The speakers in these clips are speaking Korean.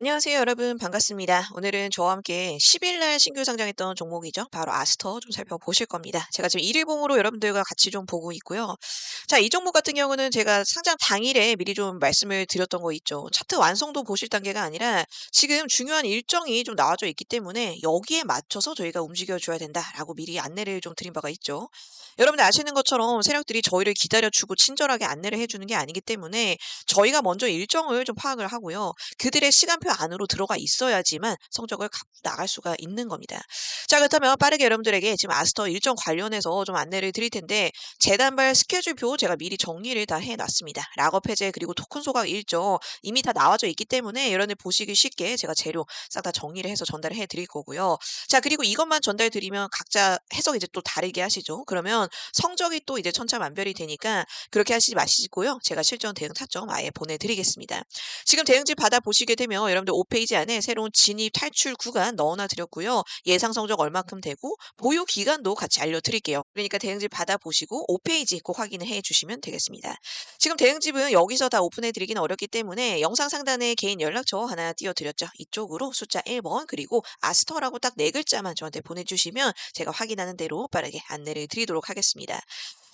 안녕하세요 여러분 반갑습니다. 오늘은 저와 함께 10일 날 신규 상장했던 종목이죠. 바로 아스터 좀 살펴보실 겁니다. 제가 지금 일일봉으로 여러분들과 같이 좀 보고 있고요. 자, 이 종목 같은 경우는 제가 상장 당일에 미리 좀 말씀을 드렸던 거 있죠. 차트 완성도 보실 단계가 아니라 지금 중요한 일정이 좀 나와져 있기 때문에 여기에 맞춰서 저희가 움직여 줘야 된다라고 미리 안내를 좀 드린 바가 있죠. 여러분들 아시는 것처럼 세력들이 저희를 기다려주고 친절하게 안내를 해주는 게 아니기 때문에 저희가 먼저 일정을 좀 파악을 하고요. 그들의 시간표 안으로 들어가 있어야지만 성적을 갖고 나갈 수가 있는 겁니다. 자, 그렇다면 빠르게 여러분들에게 지금 아스터 일정 관련해서 좀 안내를 드릴 텐데 재단발 스케줄표 제가 미리 정리를 다 해놨습니다. 락업 해제 그리고 토큰 소각 일정 이미 다 나와져 있기 때문에 여러분들 보시기 쉽게 제가 재료 싹 다 정리를 해서 전달을 해드릴 거고요. 자, 그리고 이것만 전달 드리면 각자 해석 이제 또 다르게 하시죠. 그러면 성적이 또 이제 천차만별이 되니까 그렇게 하시지 마시고요. 제가 실전 대응 타점 아예 보내드리겠습니다. 지금 대응지 받아 보시게 되면 여러분들 5페이지 안에 새로운 진입 탈출 구간 넣어놔 드렸고요. 예상 성적 얼마큼 되고 보유 기간도 같이 알려드릴게요. 그러니까 대응집 받아 보시고 5페이지 꼭 확인을 해 주시면 되겠습니다. 지금 대응집은 여기서 다 오픈해 드리기는 어렵기 때문에 영상 상단에 개인 연락처 하나 띄워드렸죠. 이쪽으로 숫자 1번 그리고 아스터라고 딱 네 글자만 저한테 보내주시면 제가 확인하는 대로 빠르게 안내를 드리도록 하겠습니다.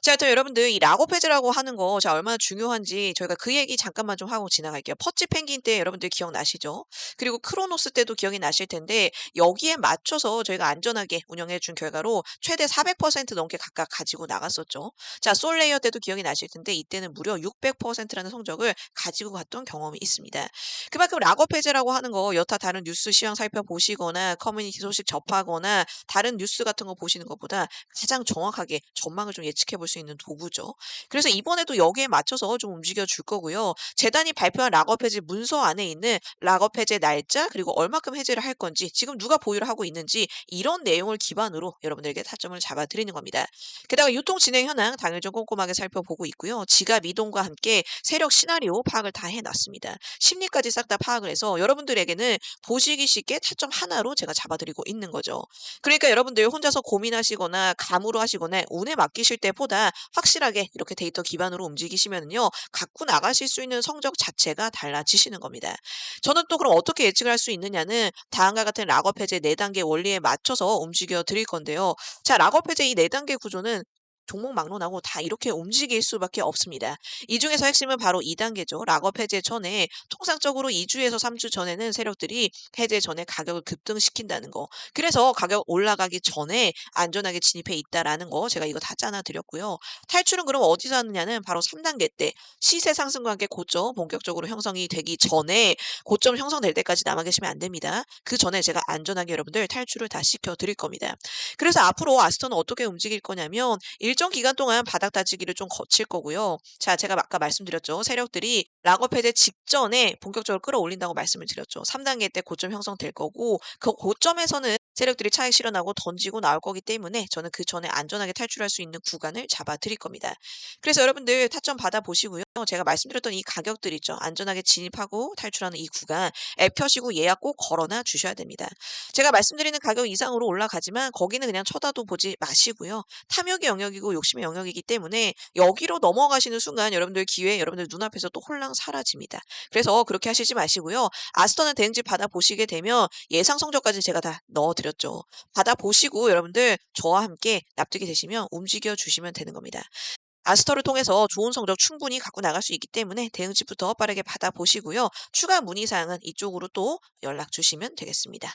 자, 또 여러분들 이 락업 해제라고 하는 거 자, 얼마나 중요한지 저희가 그 얘기 잠깐만 좀 하고 지나갈게요. 퍼치 펭귄 때 여러분들 기억나시죠? 그리고 크로노스 때도 기억이 나실 텐데 여기에 맞춰서 저희가 안전하게 운영해 준 결과로 최대 400% 넘게 각각 가지고 나갔었죠. 자, 솔레이어 때도 기억이 나실 텐데 이때는 무려 600%라는 성적을 가지고 갔던 경험이 있습니다. 그만큼 락업 해제라고 하는 거 여타 다른 뉴스 시황 살펴보시거나 커뮤니티 소식 접하거나 다른 뉴스 같은 거 보시는 것보다 가장 정확하게 전망을 좀 예측해 볼 수 있는 도구죠. 그래서 이번에도 여기에 맞춰서 좀 움직여 줄 거고요. 재단이 발표한 락업 해제 문서 안에 있는 락업 해제 날짜 그리고 얼마큼 해제를 할 건지 지금 누가 보유를 하고 있는지 이런 내용을 기반으로 여러분들에게 타점을 잡아 드리는 겁니다. 게다가 유통 진행 현황 당일 좀 꼼꼼하게 살펴보고 있고요. 지갑 이동과 함께 세력 시나리오 파악을 다 해놨습니다. 심리까지 싹 다 파악을 해서 여러분들에게는 보시기 쉽게 타점 하나로 제가 잡아드리고 있는 거죠. 그러니까 여러분들 혼자서 고민하시거나 감으로 하시거나 운에 맡기실 때보다 확실하게 이렇게 데이터 기반으로 움직이시면요. 갖고 나가실 수 있는 성적 자체가 달라지시는 겁니다. 저는 또 그럼 어떻게 예측을 할 수 있느냐는 다음과 같은 락업 해제 4단계 원리에 맞춰서 움직여 드릴 건데요. 자, 락업 해제 이 4단계 구조는 종목 막론하고 다 이렇게 움직일 수밖에 없습니다. 이 중에서 핵심은 바로 2단계죠. 락업 해제 전에 통상적으로 2주에서 3주 전에는 세력들이 해제 전에 가격을 급등시킨다는 거. 그래서 가격 올라가기 전에 안전하게 진입해 있다라는 거 제가 이거 다 짜놔 드렸고요. 탈출은 그럼 어디서 하느냐는 바로 3단계 때 시세 상승과 함께 고점 본격적으로 형성이 되기 전에 고점 형성될 때까지 남아 계시면 안 됩니다. 그 전에 제가 안전하게 여러분들 탈출을 다 시켜 드릴 겁니다. 그래서 앞으로 아스터는 어떻게 움직일 거냐면 일정 기간 동안 바닥 다지기를 좀 거칠 거고요. 자, 제가 아까 말씀드렸죠. 세력들이 락업 해제 직전에 본격적으로 끌어올린다고 말씀을 드렸죠. 3단계 때 고점 형성될 거고 그 고점에서는 세력들이 차익 실현하고 던지고 나올 거기 때문에 저는 그 전에 안전하게 탈출할 수 있는 구간을 잡아 드릴 겁니다. 그래서 여러분들 타점 받아 보시고요. 제가 말씀드렸던 이 가격들 있죠. 안전하게 진입하고 탈출하는 이 구간 앱 켜시고 예약 꼭 걸어놔 주셔야 됩니다. 제가 말씀드리는 가격 이상으로 올라가지만 거기는 그냥 쳐다도 보지 마시고요. 탐욕의 영역이고 욕심의 영역이기 때문에 여기로 넘어가시는 순간 여러분들 기회 여러분들 눈앞에서 또 홀랑 사라집니다. 그래서 그렇게 하시지 마시고요. 아스터는 대응지 받아 보시게 되면 예상 성적까지 제가 다 넣어 드렸죠. 받아 보시고 여러분들 저와 함께 납득이 되시면 움직여 주시면 되는 겁니다. 아스터를 통해서 좋은 성적 충분히 갖고 나갈 수 있기 때문에 대응집부터 빠르게 받아보시고요. 추가 문의사항은 이쪽으로 또 연락 주시면 되겠습니다.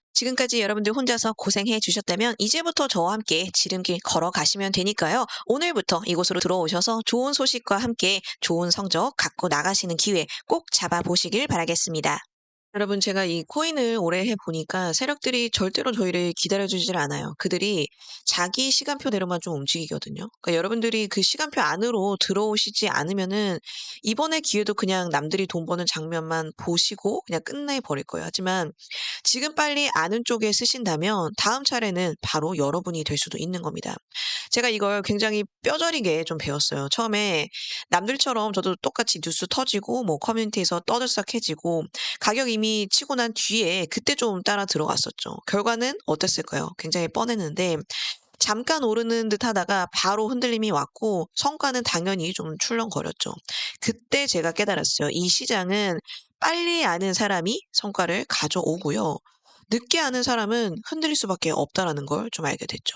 지금까지 여러분들 혼자서 고생해 주셨다면 이제부터 저와 함께 지름길 걸어가시면 되니까요. 오늘부터 이곳으로 들어오셔서 좋은 소식과 함께 좋은 성적 갖고 나가시는 기회 꼭 잡아보시길 바라겠습니다. 여러분 제가 이 코인을 오래 해보니까 세력들이 절대로 저희를 기다려주질 않아요. 그들이 자기 시간표대로만 좀 움직이거든요. 그러니까 여러분들이 그 시간표 안으로 들어오시지 않으면은 이번에 기회도 그냥 남들이 돈 버는 장면만 보시고 그냥 끝내버릴 거예요. 하지만 지금 빨리 아는 쪽에 쓰신다면 다음 차례는 바로 여러분이 될 수도 있는 겁니다. 제가 이걸 굉장히 뼈저리게 좀 배웠어요. 처음에 남들처럼 저도 똑같이 뉴스 터지고 뭐 커뮤니티에서 떠들썩해지고 가격 이미 치고 난 뒤에 그때 좀 따라 들어갔었죠. 결과는 어땠을까요? 굉장히 뻔했는데 잠깐 오르는 듯 하다가 바로 흔들림이 왔고 성과는 당연히 좀 출렁거렸죠. 그때 제가 깨달았어요. 이 시장은 빨리 아는 사람이 성과를 가져오고요. 늦게 아는 사람은 흔들릴 수밖에 없다라는 걸 좀 알게 됐죠.